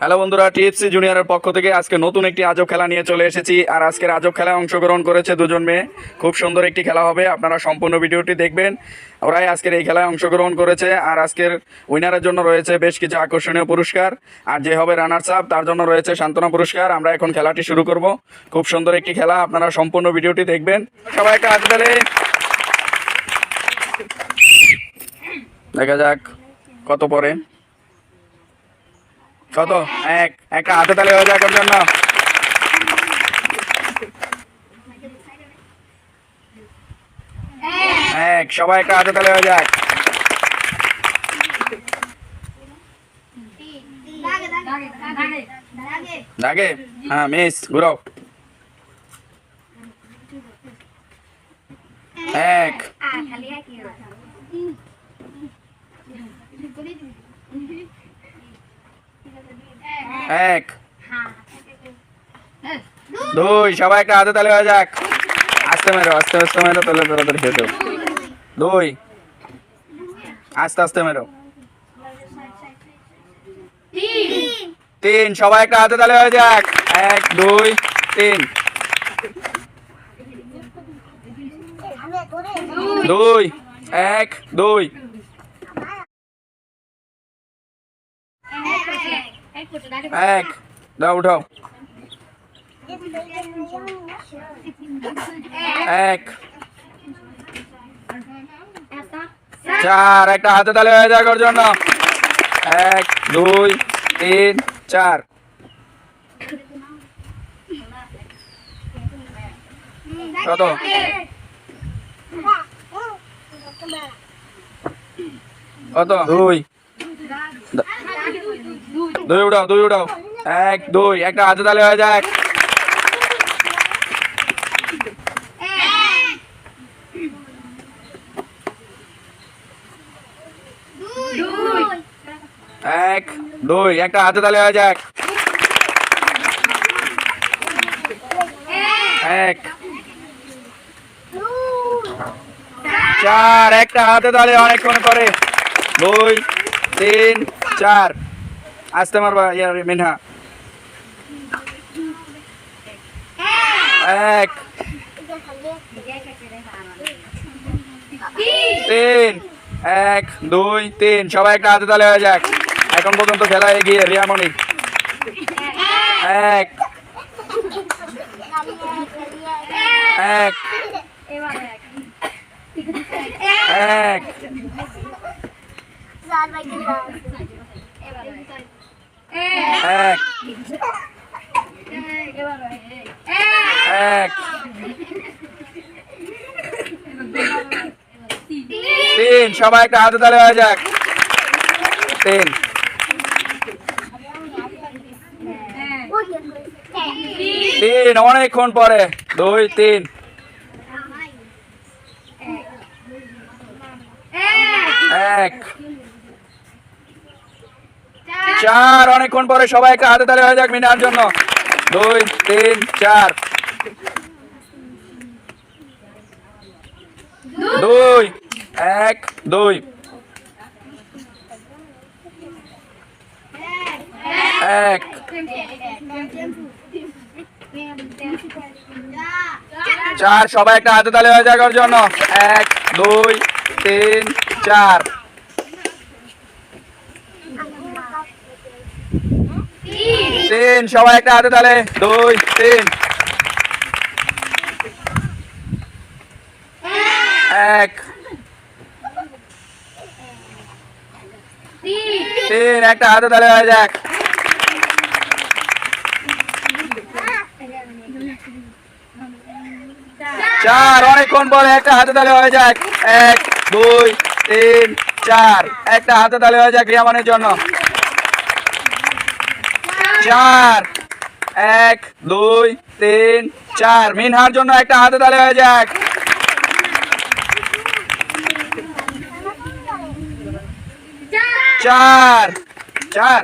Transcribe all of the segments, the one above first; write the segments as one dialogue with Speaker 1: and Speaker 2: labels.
Speaker 1: Hello বন্ধুরা, TFC জুনিয়রের পক্ষ থেকে আজকে নতুন একটি আজব খেলা নিয়ে চলে এসেছি আর আজকের আজব খেলায় অংশগ্রহণ করেছে দুজন মেয়ে। খুব সুন্দর একটি খেলা হবে, আপনারা সম্পূর্ণ ভিডিওটি দেখবেন। ওরাই আজকের এই খেলায় অংশগ্রহণ করেছে আর আজকের উইনারের জন্য রয়েছে বেশ কিছু আকর্ষণীয় পুরস্কার। আর যে হবে রানার্স আপ তার জন্য রয়েছে সান্ত্বনা পুরস্কার। আমরা এখন খেলাটি শুরু করব। খুব সুন্দর একটি খেলা, আপনারা সম্পূর্ণ ভিডিওটি দেখবেন। সবাই একটা হাত তালে দেখা যাক কত পরে কত এক একটা হাতে তালে হয়ে ওর জন্য এক, সবাই একটা হাতে তালে হয়ে যাক দাগে? হ্যাঁ মিস ঘুরো এক। এক। দুই সবাই একটা হাতে তালে হয়ে যাক। আস্তে মেরো আস্তে আস্তে মেরো তাহলে তাড়াতাড়ি খেয়ে দেবো। দুই। আস্তে আস্তে মেরো। তিন সবাই একটা হাতে তালে হয়ে যাক। এক দুই তিন। দুই এক দুই। এক, দাও, উঠাও। এক, চার, একটা হাতে তালে হয়ে ওর জন্য। এক, দুই, তিন, চার। কত? কত? দুই দুই উঠাও দুই উঠাও এক, দুই, একটা হাতে তালে হয়ে যাক। এক, দুই, একটা হাতে তালে হয়ে যাক। এক। চার, একটা হাতে তালে অনেকক্ষণ করে দুই, তিন চার। আসতে মারবা ইয়ার মিনহা। এক। তিন। এক, দুই, তিন। সবাই একটা হাতে তালে হয়ে যাক। এখন পর্যন্ত খেলা এগিয়ে, রিয়ামণি। এক। এক। এক। এক। তিন। সবাই একটা হাতে তালে হয়ে যাক। তিন। তিন। অনেকক্ষণ পরে। দুই, তিন। এক। চার, অনেকক্ষণ পরে সবাই একটা হাতে তালে হয়ে যাক মিনার জন্য। দুই, তিন, চার। দুই, এক দুই। এক। চার, সবাই একটা হাতে তালে হয়ে যাক ওর জন্য। এক, দুই, তিন, চার। তিন, সবাই একটা হাতে তালে। দুই, তিন। এক। তিন, একটা হাতে তালে হয়ে যাক। চার, অনেকক্ষণ পরে একটা হাতে তালে হয়ে যাক। এক, দুই, তিন, চার। একটা হাতে তালে হয়ে যাক রিয়ামানের জন্য। চার। এক, দুই, তিন, চার। মিনহার জন্য একটা হাতে তালে হয়ে যাক। চার। চার।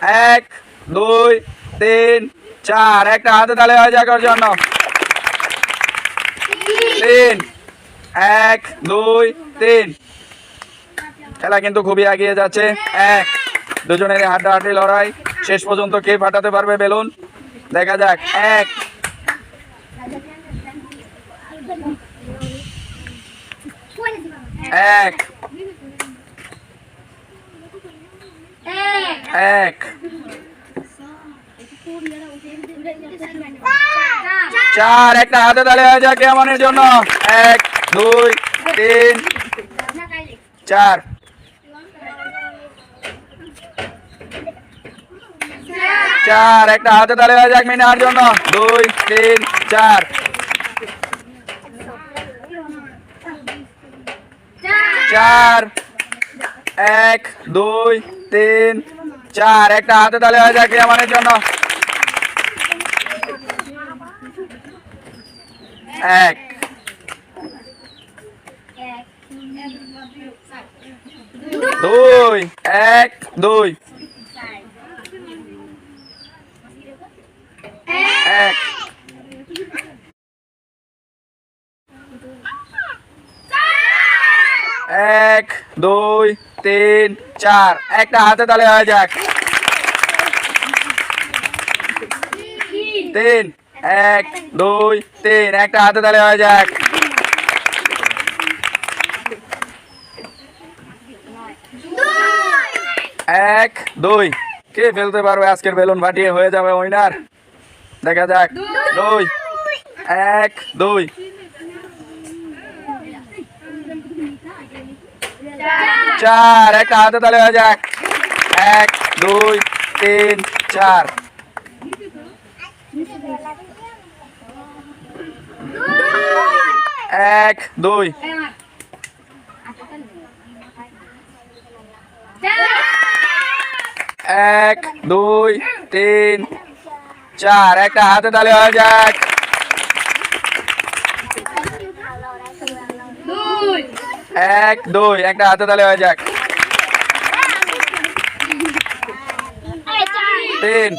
Speaker 1: এক, দুই, তিন, চার। একটা হাতে তালে হয়ে যাক ওর জন্য। তিন। এক, দুই, তিন। খেলা কিন্তু খুবই এগিয়ে যাচ্ছে। এক। দুজনের হাড্ডাহাড্ডি লড়াই। শেষ পর্যন্ত কে ফাটাতে পারবে বেলুন? দেখা যাক, এক। এক। এক। চার। একটা হাতে তালে হয়ে যাক কেমনের জন্য? এক, দুই, তিন, চার। চার, একটা হাতে তালে হয়ে যাক মিনার জন্য। দুই, তিন, চার। চার, এক, দুই, তিন, চার। একটা হাতে তালে হয়ে যাক আমাদের জন্য। এক। দুই এক, দুই এক এক দুই তিন, চার। একটা হাতে তালে হয়ে যাক। তিন, এক, দুই, তিন। একটা হাতে তালে হয়ে যাক। এক, দুই। কে ফেলতে পারবে? আজকের বেলুন ফাটিয়ে হয়ে যাবে উইনার। দেখা যাক। দুই, এক, দুই। চার, একটা হাতে তালে হয়ে যাক। এক, দুই, তিন, চার। এক, দুই। এক, দুই, তিন, চার। একটা হাতে তালে হয়ে যাক। এক, দুই, একটা হাতে তালে হয়ে যাক। তিন,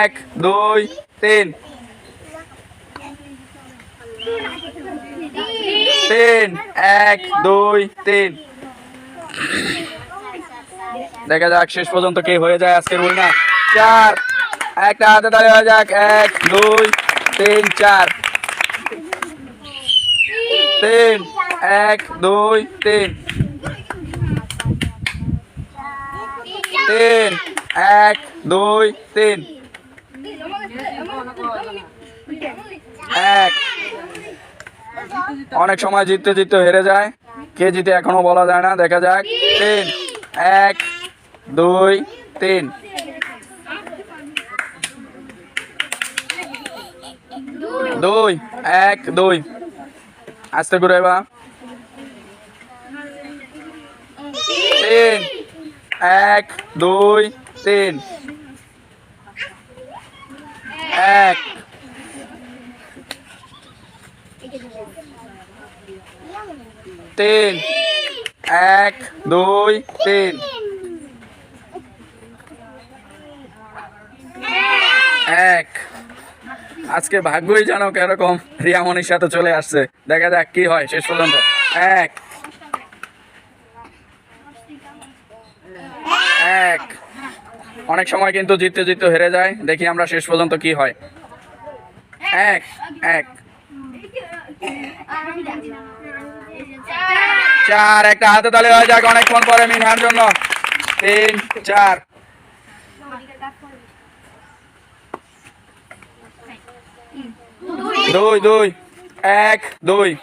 Speaker 1: এক, দুই, তিন। তিন, এক, দুই, তিন। দেখা যাক শেষ পর্যন্ত কে হয়ে যায় আজকের উইনার চার, একটা হাতে তালে হয়ে যাক। এক, দুই, তিন, চার। তিন এক, দুই, তিন। তিন, এক, দুই, তিন। এক। অনেক সময় জিততে জিততে হেরে যায়। কে জিতে এখনও বলা যায় না, দেখা যাক। তিন, এক, দুই, তিন। দুই, এক, দুই। আস্তে করে এবার। তিন, এক, দুই, তিন। এক। তিন, এক, দুই, তিন। এক। আজকে ভাগ্যই জানো কীরকম, রিয়ামনির সাথে চলে আসছে। দেখা যাক কি হয় শেষ পর্যন্ত। এক। এক। অনেক সময় কিন্তু জিততে জিততে হেরে যায়। দেখি আমরা শেষ পর্যন্ত কি হয়। এক এক। চার, একটা হাতে তালে হয়ে যাক অনেকক্ষণ পরে মিনহার জন্য। তিন, চার। দুই দুই। এক, দুই।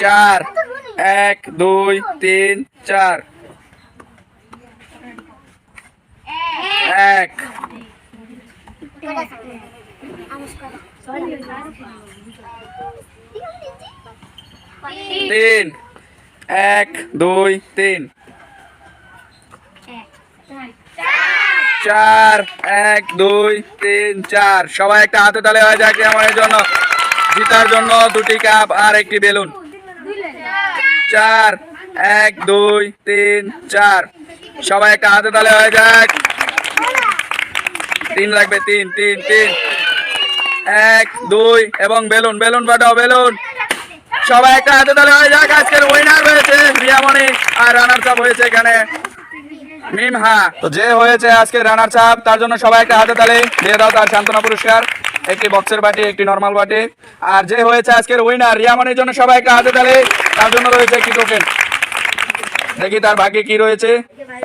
Speaker 1: চার। এক, দুই, তিন, চার। এক। তিন। এক, দুই, তিন। চার। এক, দুই, তিন, চার। সবাই একটা হাতে তালে হয়ে যাক আমার জন্য। জিতার জন্য দুটি কাপ আর একটি বেলুন। চার, এক, দুই, তিন, চার। সবাই একটা হাতে তালে হয়ে যাক। তিন লাগবে, তিন তিন তিন। এক, দুই, এবং বেলুন বেলুন পাঠাও, বেলুন। সবাই একটা হাতে তালে হয়ে যাক। আজকের উইনার হয়েছে রিয়ামণি আর রানার্স আপ হয়েছে এখানে মিম হ্যাঁ তো যে হয়েছে আজকে রানার চাপ তার জন্য সবাই একটা হাতে তালে দিয়ে দাও তার সান্ত্বনা পুরস্কার। একটি বক্সের বাটি একটি নর্মাল বাটি আর যে হয়েছে আজকের উইনার রিয়ামনের জন্য সবাই একটা হাতে তালে তার জন্য রয়েছে একটি টোকেন দেখি তার ভাগ্যে কি রয়েছে।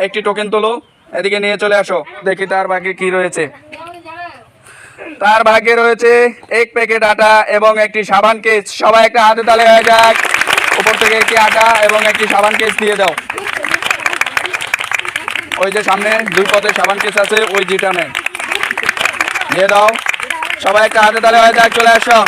Speaker 1: একটি টোকেন তোলো। এদিকে নিয়ে চলে আসো। দেখি তার ভাগ্যে কি রয়েছে। তার ভাগ্যে রয়েছে এক প্যাকেট আটা এবং একটি সাবান কেস সবাই একটা হাতে তালে হয়ে যাক। উপর থেকে একটি আটা এবং একটি সাবান কেস দিয়ে দাও। ওই যে সামনে দুই পথে সাবান কেস আছে, ওই দুইটা নেন দিয়ে দাও। সবাই একটা হাতে তালে হয়ে যাক, চলে আসো।